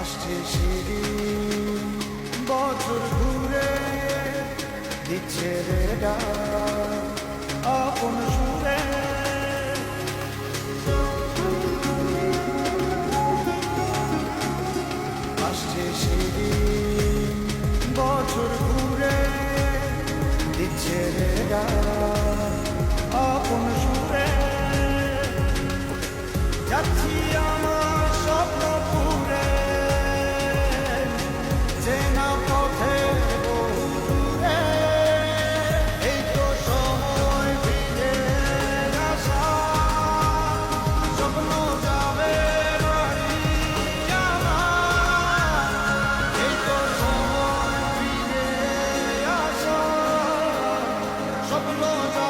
আসছে সেদিন বছর ঘুরে দিচ্ছে রে 不落。